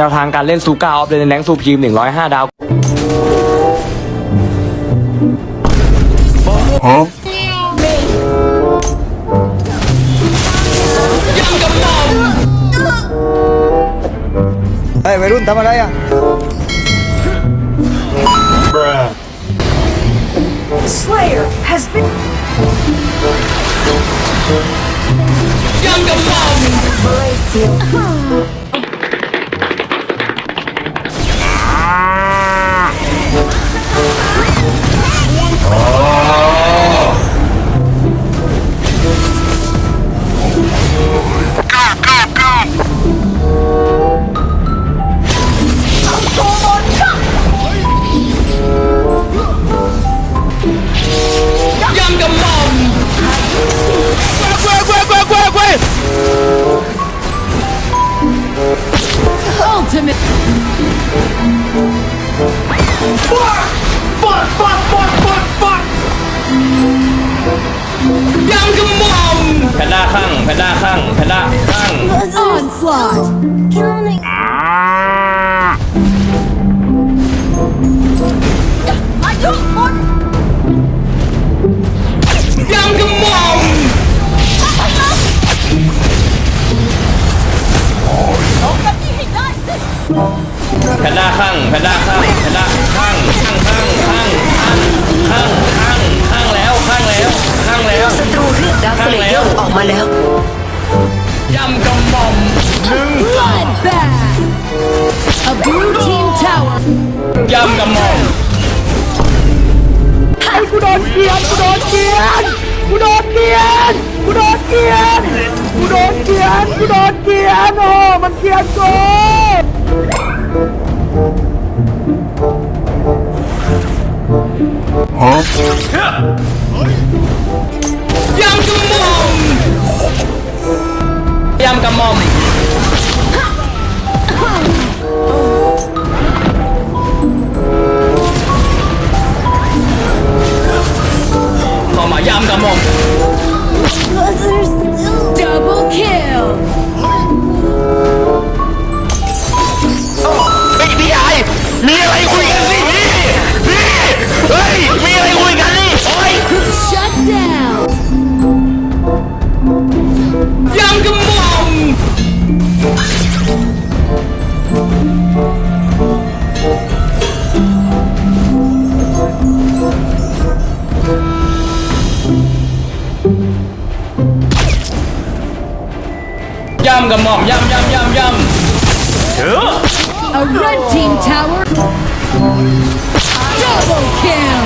นวทางการเล่นซูการ์ออฟเลนแรงซูพีม 105 ดาวเฮ้ยวัยรุ่นทำอะไรอะ Slayer has been. Ultimate. แพนด้าข้างแพนด้าข้างแพนด้าข้าง Onslaught. นด้าข้างแพนด้าข้างแพนด้าข้างข้างข้างข้างข้างข้างข้างแล้วข้างแล้วข้างแล้วศัตรูเรียกดาวสเลเยอร์ออกมาแล้วยำกระหม่อมหนึ่ง Bloodbath. A blue team tower. ยำกระหม่อมกูโดนเกียนกูโดนเกียนกูโดนเกียนกูโดนเกียนกูโดนเกียนกูโดนเกียนโอ้มันเกียนกู ระหม่อม Double kill. เฮ้ยพี่ไอมี ย่ำกับหม่อมย่ำย่ำย่ำย่ำเถอ A red team tower double kill.